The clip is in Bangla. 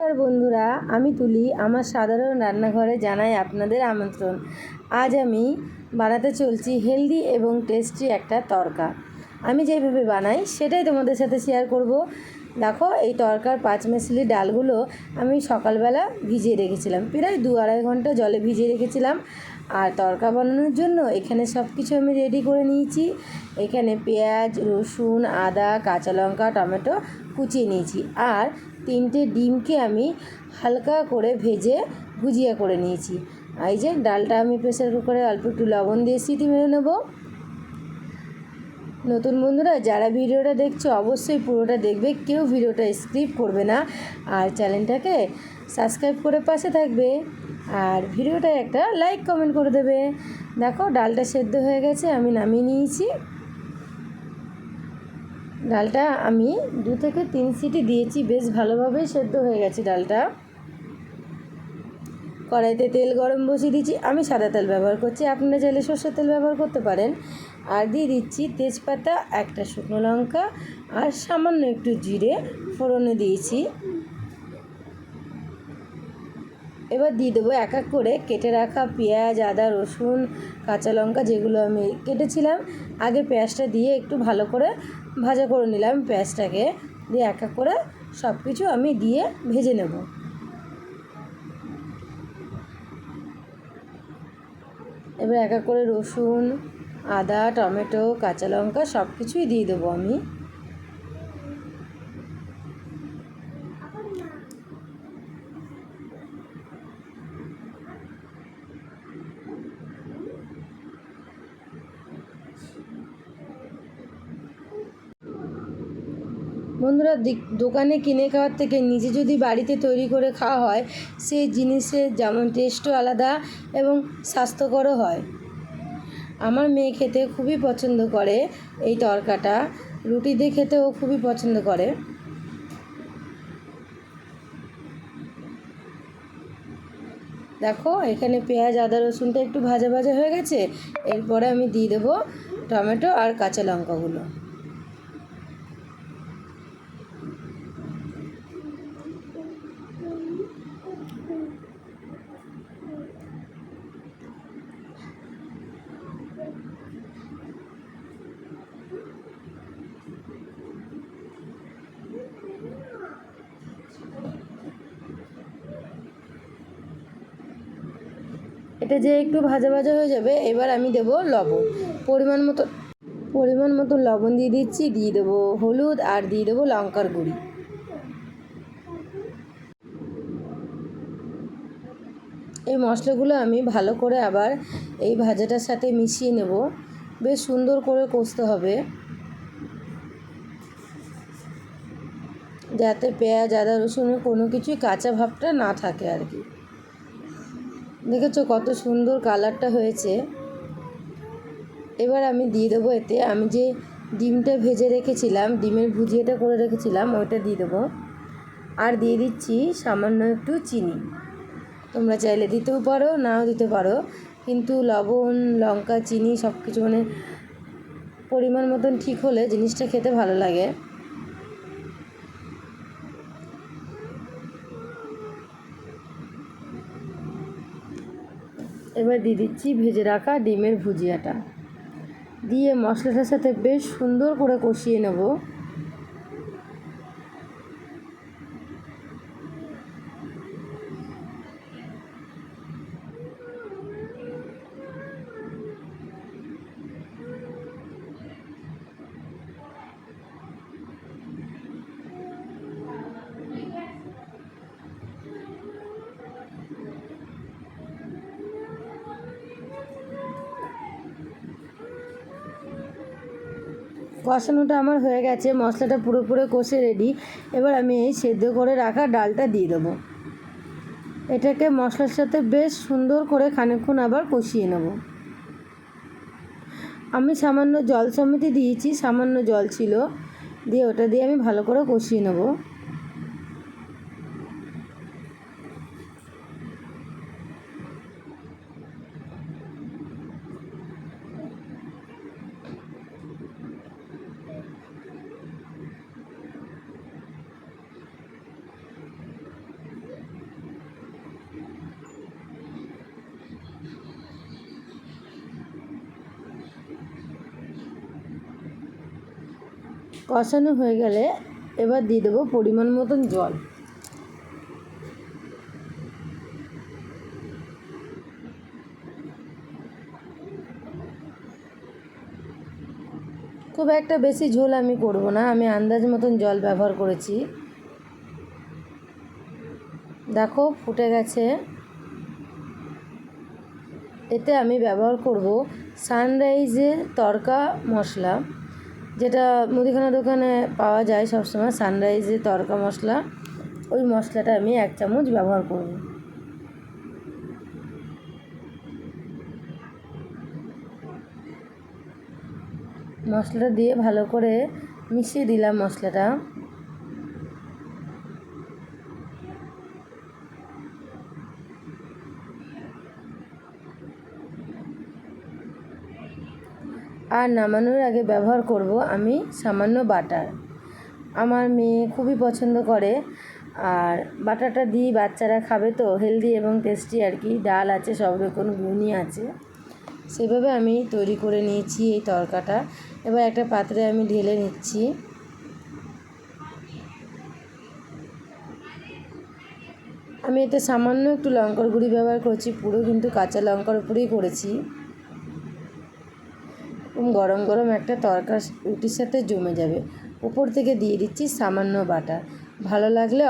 নমস্কার বন্ধুরা, আমি তুলি, আমার সাধারণ রান্নাঘরে জানাই আপনাদের আমন্ত্রণ। আজ আমি বানাতে চলছি হেলদি এবং টেস্টি একটা তরকা। আমি যেভাবে বানাই, সেটাই তোমাদের সাথে শেয়ার করব। দেখো, এই তরকার পাঁচ মেশালি ডালগুলো আমি সকালবেলা ভিজিয়ে রেখেছিলাম। প্রায় দু আড়াই ঘণ্টা জলে ভিজিয়ে রেখেছিলাম। আর তরকা বানানোর জন্য এখানে সব কিছু আমি রেডি করে নিয়েছি। এখানে পেঁয়াজ, রসুন, আদা, কাঁচা লঙ্কা, টমেটো কুচিয়ে নিয়েছি। আর তিনটে ডিমকে আমি হালকা করে ভেজে ভুজিয়া করে নিয়েছি। এই যে ডালটা আমি প্রেসার কুকারে অল্প একটু লবণ দিয়ে সিটি মেরে নেব। নতুন বন্ধুরা, যারা ভিডিওটা দেখছ অবশ্যই পুরোটা দেখবে, কেউ ভিডিওটা স্কিপ করবে না। আর চ্যানেলটাকে সাবস্ক্রাইব করে পাশে থাকবে। আর ভিডিওটা একটা লাইক কমেন্ট করে দেবে। দেখো, ডালটা সেদ্ধ হয়ে গেছে, আমি নামিয়ে নিয়েছি। ডালটা আমি দু থেকে তিন সিটি দিয়েছি, বেশ ভালোভাবেই সেদ্ধ হয়ে গেছে ডালটা। কড়াইতে তেল গরম বসিয়ে দিচ্ছি আমি সাদা তেল ব্যবহার করছি, আপনারা চাইলে সর্ষের তেল ব্যবহার করতে পারেন। আর দিয়ে দিচ্ছি তেজপাতা, একটা শুকনো লঙ্কা, আর সামান্য একটু জিরে, ফোড়নে দিয়েছি। এবার দিয়ে দেবো এক এক করে কেটে রাখা পেঁয়াজ, আদা, রসুন, কাঁচা লঙ্কা যেগুলো আমি কেটেছিলাম। আগে পেঁয়াজটা দিয়ে একটু ভালো করে ভাজা করে নিলাম পেঁয়াজটাকে। দিয়ে এক এক করে সব কিছু আমি দিয়ে ভেজে নেব। এবার এক এক করে রসুন, আদা, টমেটো, কাঁচা লঙ্কা সব কিছুই দিয়ে দেবো আমি। বন্ধুরা দোকানে কিনে খাওয়ার থেকে নিজে যদি বাড়িতে তৈরি করে খাওয়া হয়, সেই জিনিসের যেমন টেস্টও আলাদা এবং স্বাস্থ্যকরও হয়। আমার মেয়ে খেতে খুবই পছন্দ করে এই তরকাটা। রুটি দিয়ে খেতেও খুবই পছন্দ করে। দেখো, এখানে পেঁয়াজ, আদা, রসুনটা একটু ভাজা ভাজা হয়ে গেছে। এরপরে আমি দিয়ে দেবো টমেটো আর কাঁচা লঙ্কাগুলো। এটা যে একটু ভাজা ভাজা হয়ে যাবে, এবার আমি দেব লবণ। পরিমাণ মতো পরিমাণ মতো লবণ দিয়ে দিচ্ছি, দিয়ে দেবো হলুদ আর দিয়ে দেবো লঙ্কার গুঁড়ি। এই মশলাগুলো আমি ভালো করে আবার এই ভাজাটার সাথে মিশিয়ে নেব। বেশ সুন্দর করে কষতে হবে। যাতে পেঁয়াজ, আদা, রসুনের কোনো কিছুই কাঁচা ভাবটা না থাকে আর কি। দেখেছ কত সুন্দর কালারটা হয়েছে। এবার আমি দিয়ে দেবো এতে। আমি যে ডিমটা ভেজে রেখেছিলাম, ডিমের ভুজিয়াটা করে রেখেছিলাম, ওইটা দিয়ে দেবো। আর দিয়ে দিচ্ছি সামান্য একটু চিনি। তোমরা চাইলে দিতেও পারো, নাও দিতে পারো। কিন্তু লবণ, লঙ্কা, চিনি সব কিছু মানে পরিমাণ মতন ঠিক হলে জিনিসটা খেতে ভালো লাগে। এবার দিয়ে দিচ্ছি ভেজে রাখা ডিমের ভুজিয়াটা। দিয়ে মশলাটার সাথে বেশ সুন্দর করে কষিয়ে নেব। কষানোটা আমার হয়ে গেছে, মশলাটা পুরোপুরি কষে রেডি এবার আমি এই সেদ্ধ করে রাখা ডালটা দিয়ে দেবো। এটাকে মশলার সাথে বেশ সুন্দর করে খানিকক্ষণ আবার কষিয়ে নেব। আমি সামান্য জল সমিতি দিয়েছি, সামান্য জল ছিল। দিয়ে ওটা দিয়ে আমি ভালো করে কষিয়ে নেব। কষানো হয়ে গেলে এবার দিয়ে দেবো পরিমাণ মতন জল। খুব একটা বেশি ঝোল আমি করব না, আমি আন্দাজ মতন জল ব্যবহার করেছি। দেখো, ফুটে গেছে। এতে আমি ব্যবহার করব সানরাইজের তড়কা মশলা। যেটা মুদিখানা দোকানে পাওয়া যায় সবসময় সানরাইজে তরকা মশলা, ওই মশলাটা আমি এক চামচ ব্যবহার করব। মশলাটা দিয়ে ভালো করে মিশিয়ে দিলাম মশলাটা। আর নামানোর আগে ব্যবহার করব আমি সামান্য বাটার। আমার মেয়ে খুবই পছন্দ করে আর বাটারটা দিই বাচ্চারা খাবে তো হেলদি এবং টেস্টি আর কি। ডাল আছে, সব রকম ঘুগনি আছে। সেভাবে আমি তৈরি করে নিয়েছি এই তরকাটা। এবার একটা পাত্রে আমি ঢেলে নিচ্ছি। আমি এতে সামান্য একটু লঙ্কার গুঁড়ি ব্যবহার করছি, পুরো কিন্তু কাঁচা লঙ্কার উপরেই করেছি। গরম গরম একটা তরকার রুটির সাথে জমে যাবে। উপর থেকে দিয়ে দিচ্ছি সামান্য বাটার ভালো লাগলে